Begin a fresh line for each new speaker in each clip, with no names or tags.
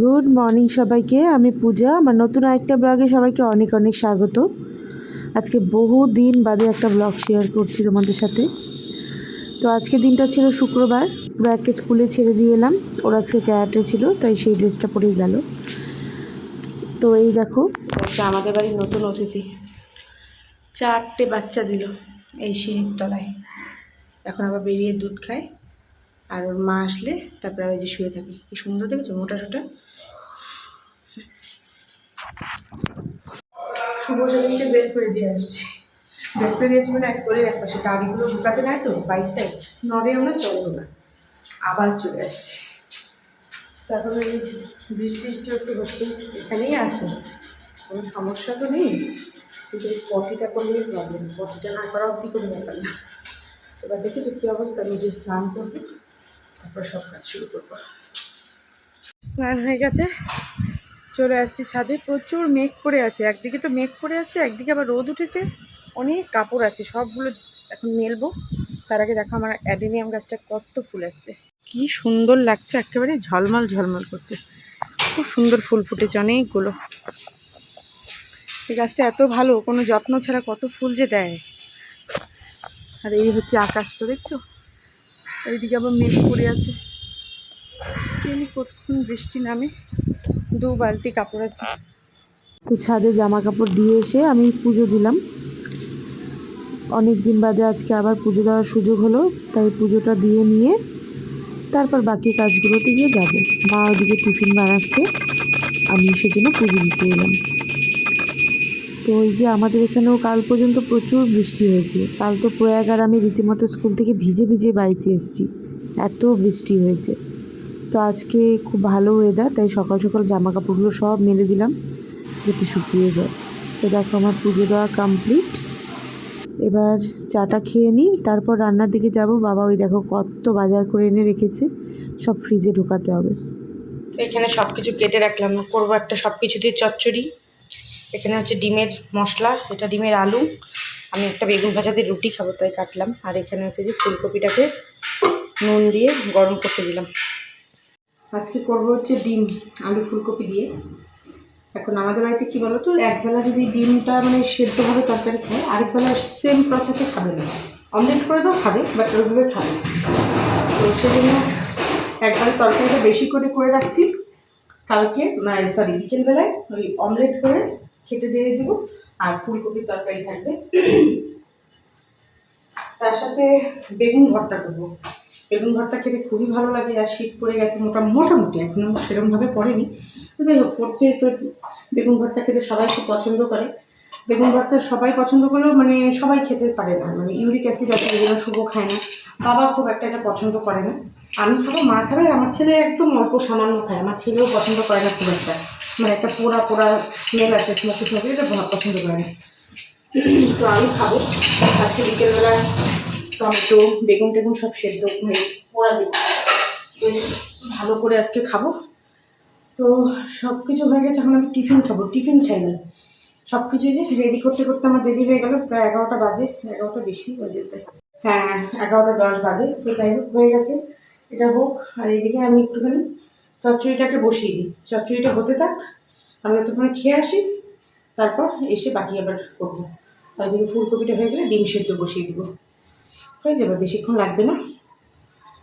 Good morning সবাইকে, আমি পূজা, আমার নতুন আরেকটা ব্লগে সবাইকে অনেক অনেক স্বাগত। আজকে বহু দিন বাদে একটা ব্লগ শেয়ার করছি তোমাদের সাথে। তো আজকে দিনটা ছিল শুক্রবার, ব্যাগকে স্কুলে ছেড়ে দিয়ে এলাম, ওর আজকে ক্যারাটে ছিল, তাই সেই ড্রেসটা পরেই গেল। তো এই দেখো আচ্ছা আমাদের বাড়ির নতুন অতিথি। চারটে বাচ্চা দিল এই সিঁড়ির তলায়। এখন আবার বেরিয়ে দুধ খায়, আর ওর মা আসলে তারপরে এই যে শুয়ে থাকি। কি সুন্দর দেখেছ মোটা সোটা? শুভ বের করে দিয়ে আসছি। বের করে দিয়েছি মানে এক করে এক পাশে। গাড়িগুলো ঢুকাতে নাই তো, বাইকটাই। নড়েও না চলেও না। আবার চলে আসছে। তারপরে এই বৃষ্টি একটু হচ্ছে, এখানেই আছে। কোনো সমস্যা তো নেই। কিন্তু এই পটিটা করলেই প্রবলেম পটিটা না করা অব্দি কোনো ব্যাপার না। এবার দেখেছ কী অবস্থা। নিজে স্নান করব, তারপর সব কাজ শুরু করব। স্নান হয়ে গেছে। চলে আসছি ছাদে। প্রচুর মেঘ করে আছে। একদিকে তো মেঘ করে আছে, একদিকে আবার রোদ উঠেছে। অনেক কাপড় আছে, সবগুলো এখন মেলবো। তার আগে দেখো আমার অ্যাডেনিয়াম গাছটা কত ফুল আসছে। কি সুন্দর লাগছে, একেবারে ঝলমল ঝলমল করছে। খুব সুন্দর ফুল ফুটেছে, অনেকগুলো। এই গাছটা এত ভালো, কোনো যত্ন ছাড়া কত ফুল যে দেয়। আর এই হচ্ছে আকাশটা, দেখছ? এইদিকে আবার মেঘ করে আছে। কতক্ষণ বৃষ্টি নামে। দু বালতি কাপড় আছে। তো ছাদে জামা কাপড় দিয়ে এসে আমি পুজো দিলাম। অনেক দিন বাদে আজকে আবার পুজো দেওয়ার সুযোগ হলো, তাই পুজোটা দিয়ে নিয়ে তারপর বাকি কাজগুলোতে গিয়ে যাব। মা ওদিকে টিফিন বানাচ্ছে, আমি সেজন্য পুজো দিতে এলাম। তো ওই যে আমাদের এখানেও কাল পর্যন্ত প্রচুর বৃষ্টি হয়েছে। কাল তো প্রয়াগ আর আমি রীতিমতো স্কুল থেকে ভিজে ভিজে বাড়িতে এসেছি। এত বৃষ্টি হয়েছে। তো আজকে খুব ভালো ওয়েদার তাই সকাল সকাল জামা কাপড়গুলো সব মেলে দিলাম। যাতে শুকিয়ে যায়। তো দেখো আমার পুজো দেওয়া কমপ্লিট এবার চাটা খেয়ে নিই, তারপর রান্নার দিকে যাব। বাবা ওই দেখো কত বাজার করে এনে রেখেছে, সব ফ্রিজে ঢোকাতে হবে। এখানে সব কিছু কেটে রাখলাম। করব একটা সব কিছু দিয়ে চচ্চড়ি। এখানে হচ্ছে ডিমের মশলা, এটা ডিমের আলু। আমি একটা বেগুন ভাজা দিয়ে রুটি খাব, তাই কাটলাম। আর এখানে হচ্ছে যে ফুলকপিটাকে নুন দিয়ে গরম করতে দিলাম। আজকে করব হচ্ছে ডিম, আলু ফুলকপি দিয়ে। এখন আমাদের বাড়িতে কী বলো তো একবেলা যদি ডিমটা মানে সেদ্ধভাবে তরকারি খায়, আরেকবেলা সেম প্রসেসে খাবে না। অমলেট করে দাও, খাবে বাট ওইভাবে খাবে তো সেজন্য একবার তরকারিটা বেশি করে করে রাখছি। কালকে মানে সরি বিকেলবেলায় ওই অমলেট করে খেতে দিয়ে দেবো, আর ফুলকপির তরকারি থাকবে। তার সাথে বেগুন ভর্তা করব। বেগুন ভর্তা খেতে খুবই ভালো লাগে আর শীত পড়ে গেছে মোটা মোটামুটি এখনও সেরকমভাবে পড়েনি। তো যাই হোক পড়ছে তো বেগুন ভর্তা খেতে সবাই খুব পছন্দ করে। বেগুন ভর্তা সবাই পছন্দ করলেও মানে সবাই খেতে পারে না। মানে ইউরিক অ্যাসিড আছে এগুলো শুভ খায় না। বাবা খুব একটা এটা পছন্দ করে না। আমি খাব, মা খাবে আমার ছেলে একদম অল্প সামান্য খায়। আমার ছেলেও পছন্দ করে না খুব একটা। মানে একটা পোড়া পোড়া স্মেল আসে স্মোকি স্মোকি এটা পছন্দ করে না। তো আমি খাব। আজকে বিকেলবেলা টমেটো, বেগুন টেগুন সব সেদ্ধ হয়ে পোড়া দেবো ভালো করে আজকে খাব। তো সব কিছু হয়ে গেছে, এখন আমি টিফিন খাব। টিফিন খাইনি সব কিছু যে রেডি করতে করতে আমার দেরি হয়ে গেল, প্রায় এগারোটা বাজে, এগারোটা বেশি বাজে। হ্যাঁ এগারোটা দশ বাজে। তো যাই হোক, হয়ে গেছে। এটা হোক, আর এইদিকে আমি একটুখানি চচ্চড়িটাকে বসিয়ে দিই। চচ্চড়িটা হতে থাক, আমি এতক্ষণে খেয়ে আসি, তারপর এসে বাকি আবার করব। আর এদিকে ফুলকপিটা হয়ে গেলে ডিম সেদ্ধ বসিয়ে দেবো। হয়ে যাবে, বেশিক্ষণ লাগবে না।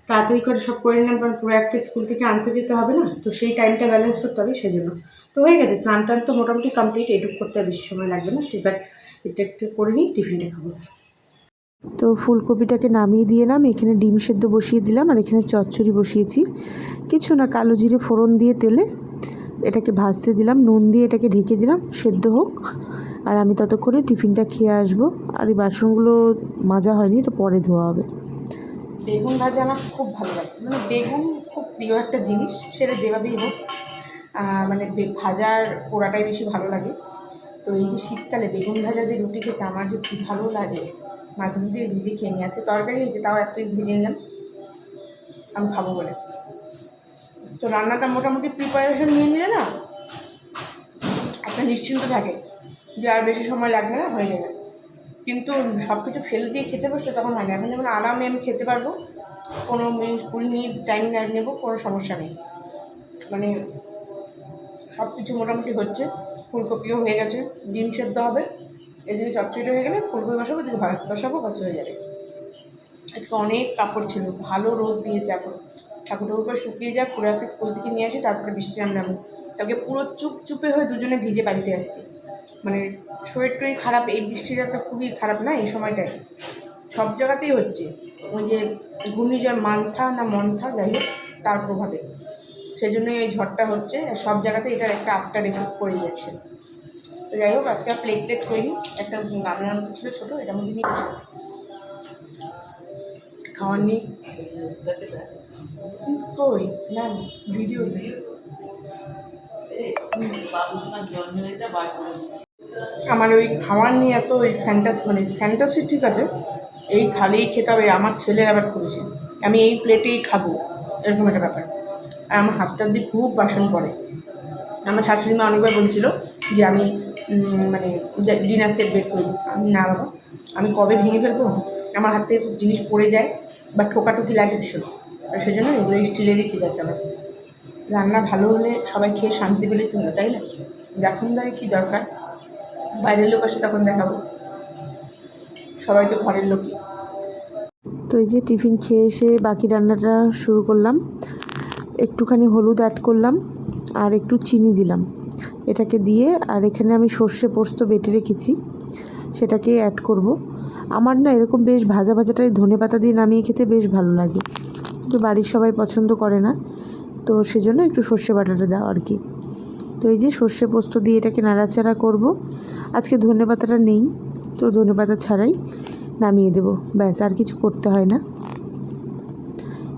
তাড়াতাড়ি করে সব করে নিলাম, কারণ পুরো একটা স্কুল থেকে আনতে যেতে হবে না, তো সেই টাইমটা ব্যালেন্স করতে হবে সেজন্য। তো হয়ে গেছে, স্নান টান তো মোটামুটি কমপ্লিট এটুক করতে বেশি সময় লাগবে না। এবার এটা একটু করে নিই, টিফিনটা খাব। তো ফুলকপিটাকে নামিয়ে দিয়ে নাম এখানে ডিম সেদ্ধ বসিয়ে দিলাম, আর এখানে চচ্চড়ি বসিয়েছি। কিছু না, কালো জিরে ফোড়ন দিয়ে তেলে এটাকে ভাজতে দিলাম, নুন দিয়ে এটাকে ঢেকে দিলাম, সেদ্ধ হোক। আর আমি ততক্ষণে টিফিনটা খেয়ে আসব। আর এই বাসনগুলো মাজা হয়নি, এটা পরে ধোয়া হবে। বেগুন ভাজা আমার খুব ভালো লাগে। মানে বেগুন খুব প্রিয় একটা জিনিস, সেটা যেভাবেই হোক মানে ভাজার পোড়াটাই বেশি ভালো লাগে। তো এই যে শীতকালে বেগুন ভাজা দিয়ে রুটি খেতে আমার যে কী ভালো লাগে, মাঝে মধ্যে ভিজে খেয়ে নিয়ে আছে তরকারি হয়েছে, তাও এক পিস ভেজে নিলাম। আমি খাব বলে। তো রান্নাটা মোটামুটি প্রিপারেশন নিয়ে নিলে না, একটা নিশ্চিন্ত থাকে। যে আর বেশি সময় লাগবে না, হয়ে যাবে। কিন্তু সব কিছু ফেলে দিয়ে খেতে বসলে তখন হয় না। এখন যেমন আরামে আমি খেতে পারব, কোনো মিনিট কুড়ি মিনিট টাইম নেব, কোনো সমস্যা নেই। মানে সব কিছু মোটামুটি হচ্ছে, ফুলকপিও হয়ে গেছে, ডিম সেদ্ধ হবে, এদিকে চচ্চড়িটা হয়ে গেলে ফুলকপি বসাবো, এদিকে ভাত বসাবো বাস হয়ে যাবে। আজকে অনেক কাপড় ছিল, ভালো রোদ দিয়েছে এখন। ঠাকুর ঠাকুর শুকিয়ে যায় পুরাকে স্কুল থেকে নিয়ে আসি, তারপরে বৃষ্টি নামলাম তাকে পুরো চুপ চুপে হয়ে দুজনে ভিজে বাড়িতে আসছি। মানে শরীর টরীর খারাপ, এই বৃষ্টিটা তো খুবই খারাপ না এই সময়টায়? সব জায়গাতেই হচ্ছে। ওই যে ঘূর্ণিঝড় মান্থা না মন্থা, যাই হোক, তার প্রভাবে। সেই জন্যই এই ঝড়টা হচ্ছে, আর সব জায়গাতে এটার একটা আফটার এফেক্ট পড়ে যাচ্ছে। তো যাই হোক, আজকে প্লেট প্লেট করিনি, একটা গামলার মতো ছিল ছোটো এটার মধ্যে নিয়ে খাওয়ার নেই। কই? না ভিডিও আমার ওই খাওয়ার নিয়ে এত ওই ফ্যান্টাস মানে ফ্যান্টাসি ঠিক আছে, এই থালেই খেতে হবে, আমার ছেলের আবার করেছে আমি এই প্লেটেই খাব, এরকম একটা ব্যাপার। আর আমার হাতটার দিয়ে খুব বাসন পড়ে। আমার শাশুড়ি মা অনেকবার বলেছিল যে আমি মানে ডিনার সেট বের করি। আমি, না বাবা, আমি কবে ভেঙে ফেলব? আমার হাত জিনিস পড়ে যায় বা ঠোকাঠুকি লাগে ভীষণ। আর সেই জন্য এগুলো স্টিলেরই ঠিক আছে আমার। রান্না ভালো হলে সবাই খেয়ে শান্তি পেলেই তো তাই না? এখন দায় কী দরকার। বাইরের লোক আসে তখন দেখাবো। সবাই তো ঘরের লোকই।
তো এই যে টিফিন খেয়ে এসে বাকি রান্নাটা শুরু করলাম। একটুখানি হলুদ অ্যাড করলাম আর একটু চিনি দিলাম। এটাকে দিয়ে আর এখানে আমি সর্ষে পোস্ত বেটে রেখেছি, সেটাকে অ্যাড করব। আমার না এরকম বেশ ভাজা ভাজাটাই ধনে পাতা দিয়ে নামিয়ে খেতে বেশ ভালো লাগে। কিন্তু বাড়ির সবাই পছন্দ করে না, তো সেজন্য একটু সর্ষে বাটাটা দাও আর কি। তো এই যে সর্ষে পোস্ত দিয়ে এটাকে নাড়াচাড়া করব। আজকে ধনে পাতাটা নেই, তো ধনে পাতা ছাড়াই নামিয়ে দেব। ব্যাস, আর কিছু করতে হয় না।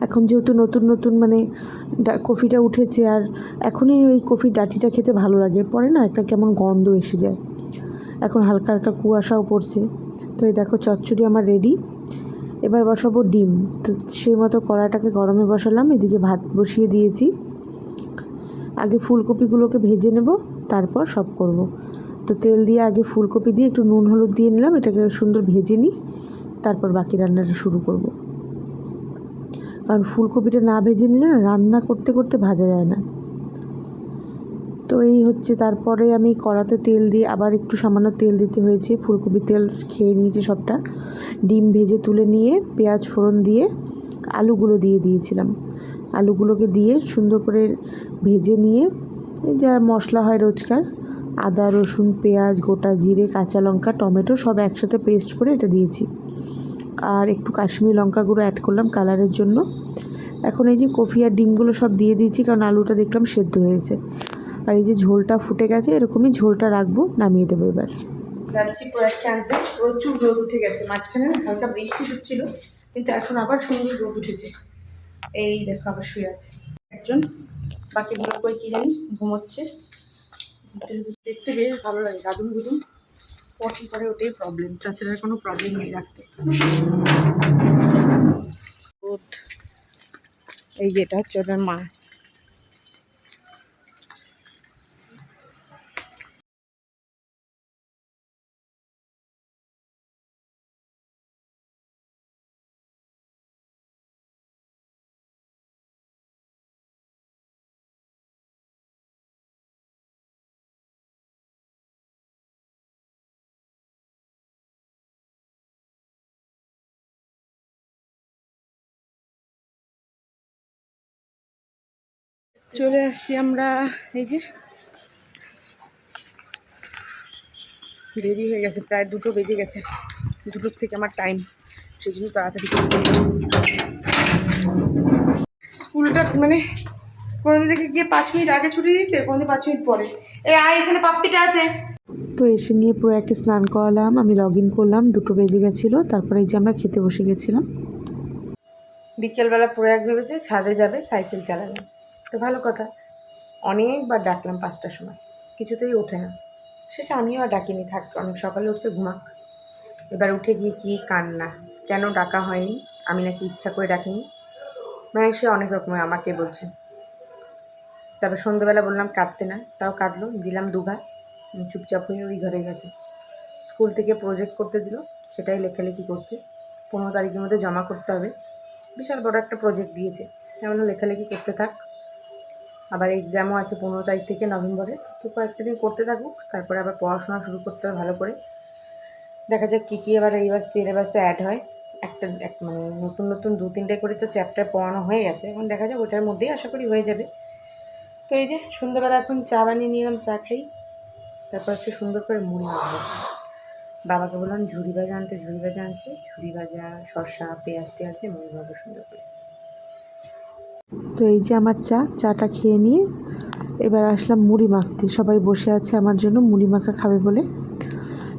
এখন যেহেতু নতুন নতুন মানে কফিটা উঠেছে, আর এখনই ওই কফির ডাটিটা খেতে ভালো লাগে, পরে না একটা কেমন গন্ধ এসে যায়। এখন হালকা হালকা কুয়াশাও পড়ছে। তো এই দেখো চচ্চড়ি আমার রেডি এবার বসাবো ডিম। তো সেই মতো কড়াটাকে গরমে বসালাম, এদিকে ভাত বসিয়ে দিয়েছি। আগে ফুলকপিগুলোকে ভেজে নেব, তারপর সব করব। তো তেল দিয়ে আগে ফুলকপি দিয়ে একটু নুন, হলুদ দিয়ে নিলাম, এটাকে সুন্দর ভেজে নিই, তারপর বাকি রান্নাটা শুরু করব। কারণ ফুলকপিটা না ভেজে নিলে না রান্না করতে করতে ভাজা যায় না। তো এই হচ্ছে, তারপরে আমি কড়াতে তেল দিয়ে আবার একটু সামান্য তেল দিতে হয়েছে, ফুলকপি তেল খেয়ে নিয়েছে সবটা। ডিম ভেজে তুলে নিয়ে পেঁয়াজ ফোড়ন দিয়ে আলুগুলো দিয়ে দিয়েছিলাম। আলুগুলোকে দিয়ে সুন্দর করে ভেজে নিয়ে যা মশলা হয় রোজকার, আদা, রসুন, পেঁয়াজ, গোটা জিরে, কাঁচা লঙ্কা, টমেটো সব একসাথে পেস্ট করে এটা দিয়েছি। আর একটু কাশ্মীরি লঙ্কা গুঁড়ো অ্যাড করলাম কালারের জন্য। এখন এই যে কফি আর ডিমগুলো সব দিয়ে দিয়েছি, কারণ আলুটা দেখলাম সেদ্ধ হয়েছে। আর এই যে ঝোলটা ফুটে গেছে, এরকমই ঝোলটা রাখব, নামিয়ে দেবো এবার।
যাচ্ছি প্রয়াসকে আনতে প্রচুর রোদ উঠে গেছে, মাঝখানে হালকা বৃষ্টি হচ্ছিল, কিন্তু এখন আবার সুন্দর রোদ উঠেছে। এই দেখো আবার শুয়ে আছে। একজন বাকিগুলো কই কি জানি ঘুমোচ্ছে। দেখতে বেশ ভালো লাগে গাদুম গুদুম পটি করে ওটাই প্রবলেম তাছাড়া কোনো প্রবলেম নেই রাখতে। এই যেটা হচ্ছে ওটার মা। চলে আসছি আমরা এই যে। দেরি হয়ে গেছে প্রায় দুটো বেজে গেছে। দুটোর থেকে আমার টাইম সেই জন্য তাড়াতাড়ি করছি। স্কুলটা মানে কোনোদিন থেকে গিয়ে পাঁচ মিনিট আগে ছুটি দিয়েছে কোনোদিন পাঁচ মিনিট পরে। এই আয় এখানে পাপ্পিটা আছে।
তো এসে নিয়ে প্রয়াকে স্নান করালাম আমি লগ ইন করলাম দুটো বেজে গেছিল তারপরে এই যে আমরা খেতে বসে গেছিলাম।
বিকেলবেলা প্রয়াগ ভেবেছে ছাদে যাবে সাইকেল চালাবে। তো ভালো কথা। অনেকবার ডাকলাম পাঁচটার সময়, কিছুতেই ওঠে না। শেষে আমিও আর ডাকিনি, থাক, অনেক সকালে উঠছে, ঘুমাক। এবার উঠে গিয়ে কি কান্না, কেন ডাকা হয়নি? আমি নাকি ইচ্ছা করে ডাকিনি। মানে সে অনেক রকমের আমাকে বলছে। তারপর সন্ধ্যেবেলা বললাম কাঁদতে না, তাও কাঁদলো, দিলাম দুঘা চুপচাপ হয়ে ওই ঘরে গেছে। স্কুল থেকে প্রজেক্ট করতে দিল, সেটাই লেখালেখি করছে। পনেরো তারিখের মধ্যে জমা করতে হবে। বিশাল বড় একটা প্রজেক্ট দিয়েছে। এমন লেখালেখি করতে থাক আবার এক্সামও আছে পনেরো তারিখ থেকে নভেম্বরে। তো কয়েকটা দিন করতে থাকুক, তারপরে আবার পড়াশোনা শুরু করতে হবে ভালো করে। দেখা যাক কী কী এবার এইবার সিলেবাসে অ্যাড হয়। একটা, এক মানে নতুন নতুন দু তিনটে করে তো চ্যাপ্টার পড়ানো হয়ে গেছে। এখন দেখা যাক ওটার মধ্যেই আশা করি হয়ে যাবে। তো এই যে সন্ধ্যাবেলা এখন চা বানিয়ে নিলাম, চা খাই। তারপর একটু সুন্দর করে মুড়ি মাখবো। বাবাকে বললাম, ঝুড়ি ভাজা আনতে, ঝুড়ি ভাজা আনছে। ঝুড়ি ভাজা, শসা, পেঁয়াজ টেয়াজ দিয়ে মুড়ি মাখবো সুন্দর করে।
তো এই যে আমার চা, চাটা খেয়ে নিয়ে এবার আসলাম মুড়ি মাখতে। সবাই বসে আছে আমার জন্য, মুড়ি মাখা খাবে বলে।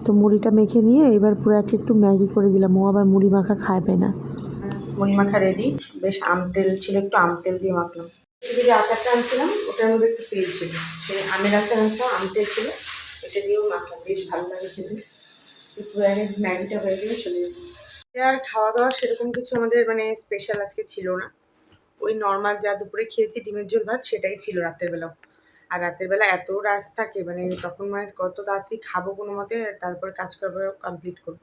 তো মুড়িটা মেখে নিয়ে এবার পুরো এক একটু ম্যাগি করে দিলাম। ও আবার মুড়ি মাখা খাবে না।
মুড়ি মাখা রেডি বেশ আম তেল ছিল, একটু আম তেল দিয়ে মাখলাম। যে আচারটা আনছিলাম, ওটার মধ্যে একটু তেল ছিল। সে আমের আচার আনছিলাম, আম তেল ছিল। এটা দিয়েও মাখলাম, বেশ ভালো লাগে খেতে। পুরো আগে ম্যাগিটা হয়ে গেলে চলে যেত আর খাওয়া দাওয়া সেরকম কিছু আমাদের মানে স্পেশাল আজকে ছিল না। ওই নর্মাল যা দুপুরে খেয়েছি ডিমের ঝোল ভাত, সেটাই ছিল রাতের বেলাও আর রাতের বেলা এত রাশ থাকে মানে তখন মানে কত তাড়াতাড়ি খাব কোনো মতে তারপর কাজ করব কমপ্লিট করব।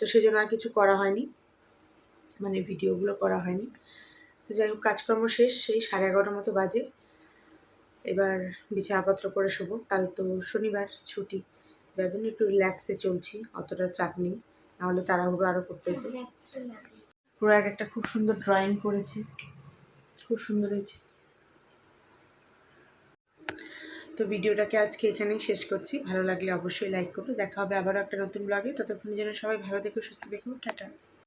তো সেই জন্য আর কিছু করা হয়নি। মানে ভিডিওগুলো করা হয়নি। তো যাই হোক, কাজকর্ম শেষ, সেই সাড়ে এগারোটার মতো বাজে। এবার বিছানাপত্র করে শোবো। কাল তো শনিবার ছুটি, যার জন্য একটু রিল্যাক্সে চলছি, অতটা চাপ নেই। নাহলে তাড়াহুড়ো আরও করতে হতো। পুরো এক একটা খুব সুন্দর ড্রয়িং করেছে। খুব সুন্দর হয়েছে। তো ভিডিওটাকে আজকে এখানেই শেষ করছি। ভালো লাগলে অবশ্যই লাইক করবে। দেখা হবে আবারও একটা নতুন ব্লগে ততক্ষণ যেন সবাই ভালো দেখো সুস্থ দেখো টাটা।